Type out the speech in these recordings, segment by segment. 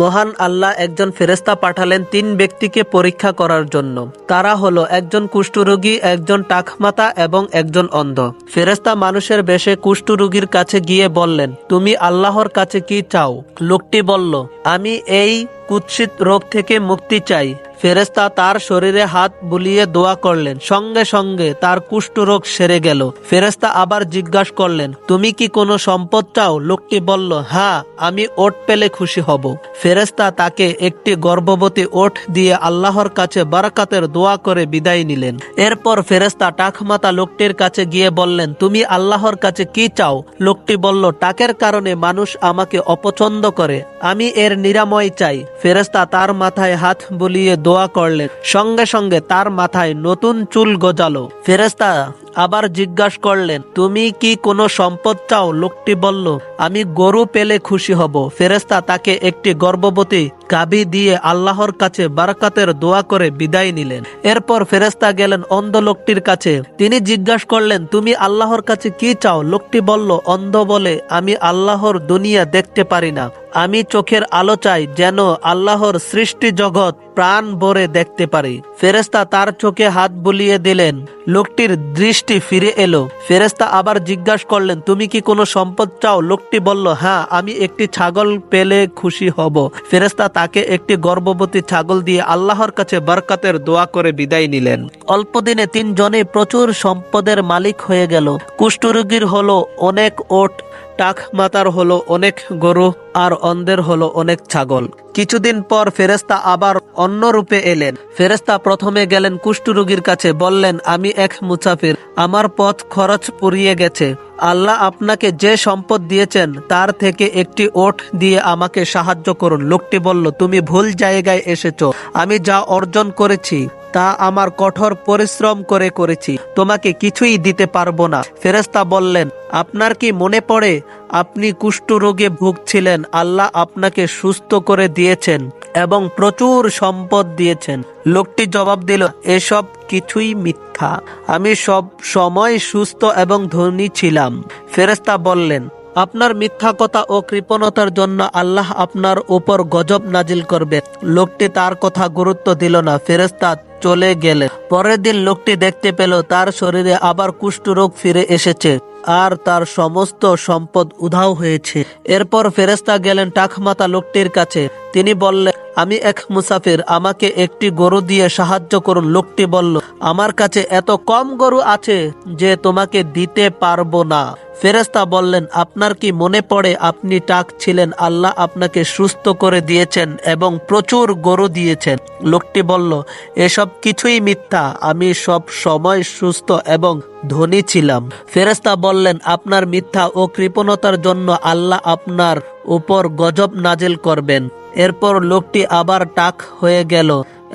মহান আল্লাহ একজন ফেরেস্তা পাঠালেন তিন ব্যক্তিকে পরীক্ষা করার জন্য। তারা হলো একজন কুষ্ঠরোগী, একজন টাকমাতা এবং একজন অন্ধ। ফেরেস্তা মানুষের বেশে কুষ্ঠরোগীর কাছে গিয়ে বললেন, তুমি আল্লাহর কাছে কি চাও? লোকটি বলল, আমি এই কুৎসিত রোগ থেকে মুক্তি চাই। ফেরেস্তা তার শরীরে হাত বুলিয়ে দোয়া করলেন। সঙ্গে সঙ্গে তার কুষ্ঠরোগ সেরে গেল। ফেরেস্তা আবার জিজ্ঞাসা করলেন, তুমি কি কোনো সম্পদ চাও? লোকটি বলল হ্যাঁ আমি ওট পেলে খুশি হব। ফেরেস্তা তাকে একটি গর্ভবতী ওট দিয়ে আল্লাহর কাছে বারাকাতের দোয়া করে বিদায় নিলেন। এরপর ফেরেস্তা টাকমাতা লোকটির কাছে গিয়ে বললেন, তুমি আল্লাহর কাছে কি চাও? লোকটি বলল, টাকের কারণে মানুষ আমাকে অপছন্দ করে। আমি এর নিরাময় চাই। ফেরেস্তা তার মাথায় হাত বুলিয়ে দোয়া করলেন। সঙ্গে সঙ্গে তার মাথায় নতুন চুল গজালো। ফেরেস্তা আবার জিজ্ঞাসা করলেন, তুমি কি কোনো সম্পদ চাও? লোকটি বলল, আমি গরু পেলে খুশি হব। ফেরেস্তা তাকে একটি গর্ভবতী গাভী দিয়ে আল্লাহর কাছে বারাকাতের দোয়া করে বিদায় নিলেন। এরপর ফেরেস্তা গেলেন অন্ধ লোকটির কাছে। তিনি জিজ্ঞাসা করলেন, তুমি আল্লাহর কাছে কি চাও? লোকটি বলল, অন্ধ বলে আমি আল্লাহর দুনিয়া দেখতে পারি না। আমি চোখের আলো চাই যেন আল্লাহর সৃষ্টি জগৎ প্রাণ ভরে দেখতে পারি। ফেরেস্তা তার চোখে হাত বুলিয়ে দিলেন। লোকটির দৃষ্টি ফিরে এলো। ফেরেস্তা আবার জিজ্ঞাসা করলেন, তুমি কি কোনো সম্পদ চাও? লোকটি বলল হ্যাঁ আমি একটি ছাগল পেলে খুশি হব। ফেরেস্তা তাকে একটি গর্ভবতী ছাগল দিয়ে আল্লাহর কাছে বরকাতের দোয়া করে বিদায় নিলেন। অল্পদিনে তিনজনে প্রচুর সম্পদের মালিক হয়ে গেল। কুষ্ঠরোগীর হলো অনেক ওট টাক মাতার হলো অনেক গরু আর অন্ধের হলো অনেক ছাগল। কিছুদিন পর ফেরেস্তা আবার অন্য রূপে এলেন। ফেরেস্তা প্রথমে গেলেন কুষ্ঠরোগীর কাছে, বললেন, আমি এক মুসাফির। আমার পথ খরচ পুড়িয়ে গেছে। আল্লাহ আপনাকে যে সম্পদ দিয়েছেন, তার থেকে একটি ওট দিয়ে আমাকে সাহায্য করুন। লোকটি বলল, তুমি ভুল জায়গায় এসেছ। আমি যা অর্জন করেছি তা আমার কঠোর পরিশ্রম করে করেছি। তোমাকে কিছুই দিতে পারব না। ফেরেস্তা বললেন, আপনার কি মনে পড়ে? আপনি কুষ্ঠরোগে ভুগছিলেন। আল্লাহ আপনাকে সুস্থ করে দিয়েছেন এবং প্রচুর সম্পদ দিয়েছেন। লোকটি জবাব দিল, এসব কিছুই মিথ্যা। আমি সব সময় সুস্থ এবং ধনী ছিলাম। ফেরেস্তা বললেন আপনার মিথ্যা কথা ও কৃপণতার জন্য আল্লাহ আপনার উপর গজব নাজিল করবে। লোকটি তার কথা গুরুত্ব দিল না ফেরেস্তা চলে গেলে পরের দিন লোকটি দেখতে পেল, তার শরীরে আবার কুষ্ঠরোগ ফিরে এসেছে আর তার সমস্ত সম্পদ উধাও হয়েছে। এরপর ফেরেস্তা গেলেন টাকমাতা লোকটির কাছে। তিনি বললেন, আমি এক মুসাফির, আমাকে একটি গরু দিয়ে সাহায্য করুন। লোকটি বলল, আমার কাছে এত কম গরু আছে যে তোমাকে দিতে পারব না। ফেরেস্তা বললেন, আপনার কি মনে পড়ে আপনি টাক ছিলেন? আল্লাহ আপনাকে সুস্থ করে দিয়েছেন এবং প্রচুর গরু দিয়েছেন। লোকটি বলল, এসব কিছুই মিথ্যা। আমি সব সময় সুস্থ এবং ধনী ছিলাম। ফেরেস্তা বললেন, আপনার মিথ্যা ও কৃপণতার জন্য আল্লাহ আপনার উপর গজব নাজেল করবেন। এরপর লোকটি আবার টাক হয়ে গেল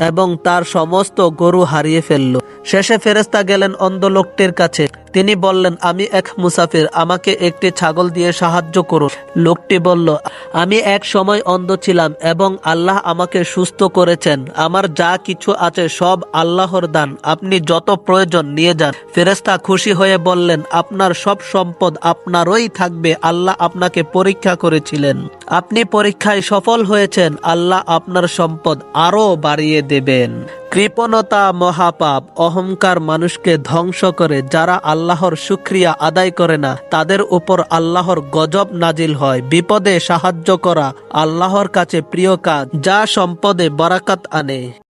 এবং তার সমস্ত গরু হারিয়ে ফেলল। শেষে ফেরেস্তা গেলেন অন্ধ লোকটির কাছে। তিনি বললেন, আমি এক মুসাফির, আমাকে একটি ছাগল দিয়ে সাহায্য করুন। লোকটি বলল, আমি এক সময় অন্ধ ছিলাম এবং আল্লাহ আমাকে সুস্থ করেছেন। আমার যা কিছু আছে সব আল্লাহর দান। আপনি যত প্রয়োজন নিয়ে যান। ফেরেস্তা খুশি হয়ে বললেন, আপনার সব সম্পদ আপনারই থাকবে। আল্লাহ আপনাকে পরীক্ষা করেছিলেন। আপনি পরীক্ষায় সফল হয়েছেন। আল্লাহ আপনার সম্পদ আরও বাড়িয়ে দেবেন। কৃপণতা মহাপাপ, অহংকার মানুষকে ধ্বংস করে যারা আল্লাহর সুক্রিয়া আদায় করে না, তাদের উপর আল্লাহর গজব নাজিল হয়। বিপদে সাহায্য করা আল্লাহর কাছে প্রিয় কাজ, যা সম্পদে বরাকাত আনে।